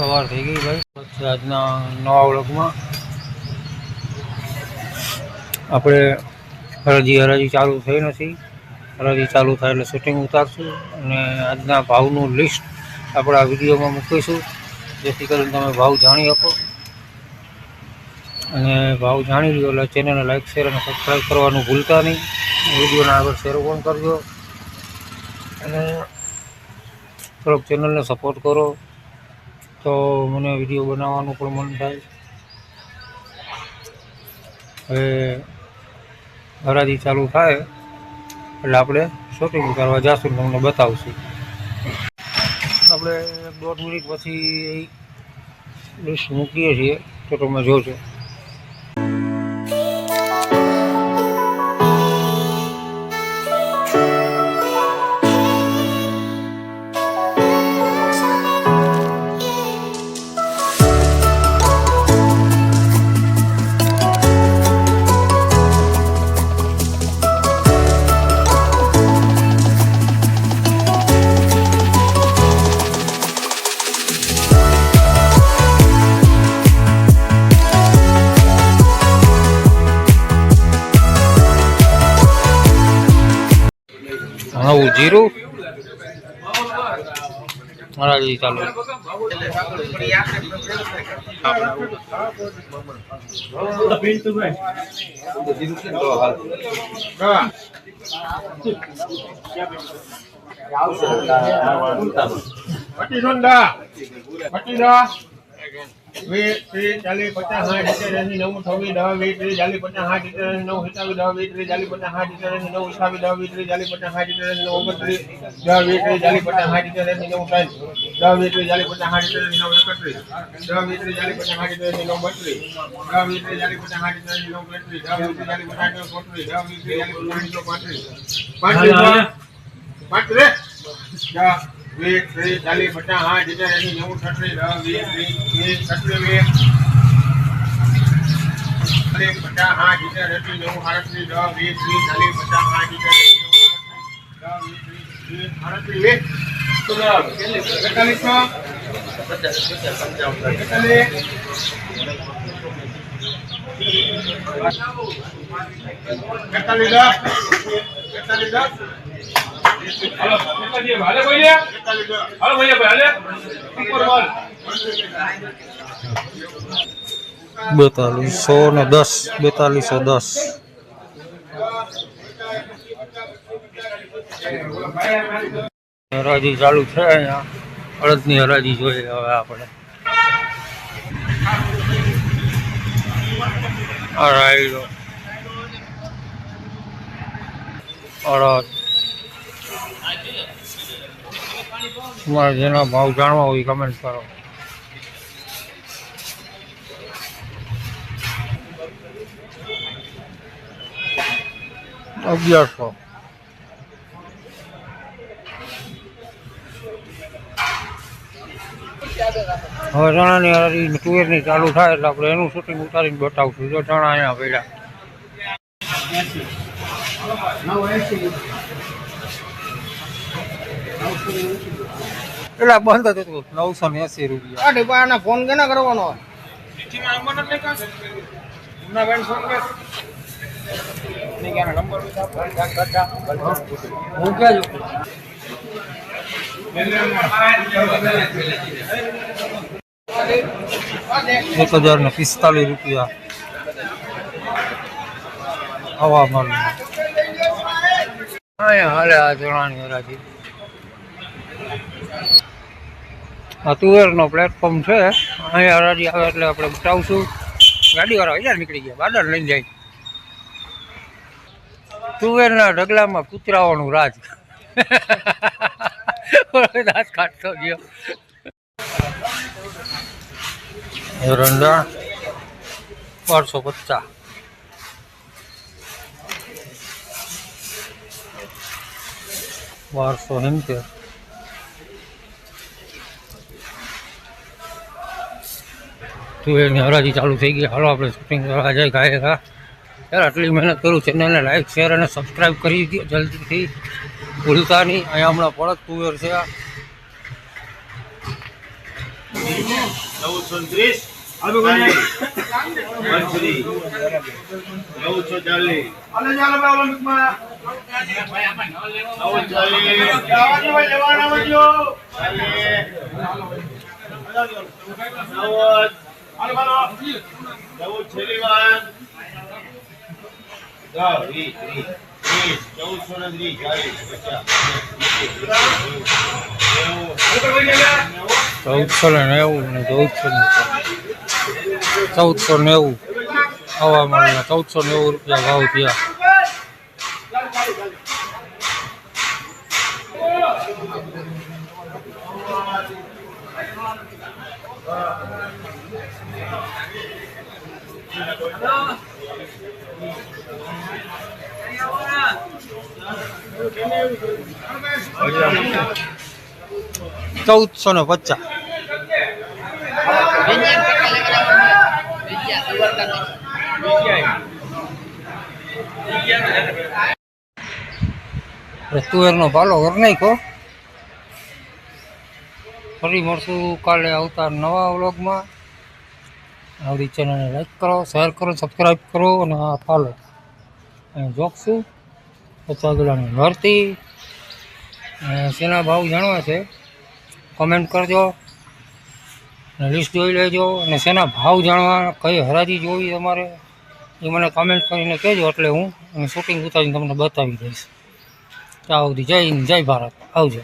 સવાર થઈ ગઈ ભાઈ. આજના નવા વ્લોગમાં આપણે હરાજી હરાજી ચાલુ થઈ નથી. હરાજી ચાલુ થાય એટલે શૂટિંગ ઉતારશું અને આજના ભાવનું લિસ્ટ આપણે આ વિડીયોમાં મૂકીશું. જેથી કરીને તમે ભાવ જાણી શકો. અને ભાવ જાણી લો એટલે ચેનલને લાઈક શેર અને સબસ્ક્રાઈબ કરવાનું ભૂલતા નહીં. વિડીયોને આગળ શેર પણ કરજો. અને થોડોક ચેનલને સપોર્ટ કરો. તો મને વીડિયો બનાવવાનું પણ મન થાય. હવે હરાજી ચાલુ થાય, એટલે આપણે શોપિંગ કરવા જઈશું તમને બતાવશું. આપણે દોઢ મિનિટ પછી લિસ્ટ મૂકીએ છીએ, તો તમે જોજો. નવું જીરું. હરાજી ચાલુ. પચીસોંદા પચીસો વીસ ત્રીસ ચાલીસ પચાસ સાઠ સિત્તેર એંસી નેવું છવ્વીસ દસ વીસ ત્રીસ ચાલીસ પચાસ સાઠ સિત્તેર એંસી નવ સિત્તાવીસ દસ વીસ ત્રીસ ચાલીસ પચાસ સાઠ સિત્તેર એંસી નવ દસ વીસ ત્રીસ ચાલીસ પચાસ સાઠ સિત્તેર એંસી નવ ઓગણત્રીસ દસ વીસ ત્રીસ ચાલીસ પચાસ સાઠ સિત્તેર એંસી નવ સાઠ દસ વીસ ત્રીસ ચાલીસ પચાસ સાઠ સિત્તેર એંસી નવ એકત્રીસ દસ વીસ ત્રીસ ચાલીસ પચાસ સાઠ સિત્તેર એંસી નવ બત્રીસ દસ વીસ ત્રીસ ચાલીસ પચાસ સાઠ સિત્તેર એંસી નવ પાંત્રીસ દસ વીસ ત્રીસ ચાલીસ પચાસ સાઠ પોત્રીસ દસ વીસ ત્રીસ ચાલીસ પચાસ પાંત્રીસ પાંત્રીસ દસ વીસ ત્રીસ ચાલીસ પચાસ સાઠ સિત્તેર એંસી નેવું છત્રીસ દસ વીસ ત્રીસ વીસ છત્રીસ વીસ ચાલીસ પચાસ સાઠ સિત્તેર એંસી નેવું સાડત્રીસ દસ વીસ ત્રીસ ચાલીસ પચાસ સાઠ સિત્તેર એંસી નેવું આડત્રીસ દસ ત્રીસ વીસ આડત્રીસ વીસ બેતાલીસો ને દસ બેતાલીસો દસ હરાજી ચાલુ છે અહીંયા. અડદની હરાજી જોઈએ હવે આપણે. આ રાયડો. અડદ. તમારે જેના ભાવ જાણવા હોય કમેન્ટ કરો. અગિયારસો. હવે ચણાની હરારી તુવેરની ચાલુ થાય એટલે આપણે એનું શૂટિંગ ઉતારીને બતાવશું. જો ચણા અહીંયા પડ્યા એટલે બંધ હતું નવસો ને એસી રૂપિયા. આ ડીપાના ફોન કેના કરવાનો? હું ક્યાં એક હજાર ને પિસ્તાલીસ રૂપિયા. આવા મળે હા હાલે આ જણાની હરાજી. આ તુવેરનો પ્લેટફોર્મ છે. અહીંયા હરાજી આવે એટલે આપણે બતાવશું. ગાડીવાળા અહીંયા નીકળી ગયા બાદર લઈને જાય. તુવેરના ઢગલામાં કૂતરાઓનું રાજ. રાજ કાઢતો ગયો. એરંડા બારસો પચાસ. બારસો સિત્તેર તુવેરની હરાજી ચાલુ થઈ ગઈ. હાલો આપણે શૂટિંગ કરવા જાય ગાય ગા યાર આટલી મહેનત કરું ચેનલને લાઈક શેર અને સબસ્ક્રાઈબ કરી દો જલ્દીથી. ભૂલતા નહીં અહીંયા હમણાં પડત તુવેર છે. આ ચૌદસો ને ત્રીસ. ચૌદસો ચાલીસ. ચૌદ ચાલીસ ચાલીસ. ચૌદ ચૌદસો ને ચૌદસો નેવું ને ચૌદસો ને ચૌદસો નેવું હવામાનના ચૌદસો નેવું રૂપિયા ભાવ થયા ચૌદસો ને પચાસ તુવેરનો પાલો કરી નાખો ફરી મળશું કાલે આવતા નવા વ્લોગમાં. આવડી ચેનલને લાઈક કરો શેર કરો સબસ્ક્રાઈબ કરો અને આ ફાલો અહીં પચાસ કિલોની અને શેના ભાવ જાણવા છે? કોમેન્ટ કરજો. અને લિસ્ટ જોઈ લેજો. અને શેના ભાવ જાણવા, કઈ હરાજી જોવી તમારે, એ મને કમેન્ટ કરીને કહેજો. એટલે હું શૂટિંગ ઉતારીને તમને બતાવી દઈશ. ત્યાં સુધી જય હિન્દ, જય ભારત. આવજો.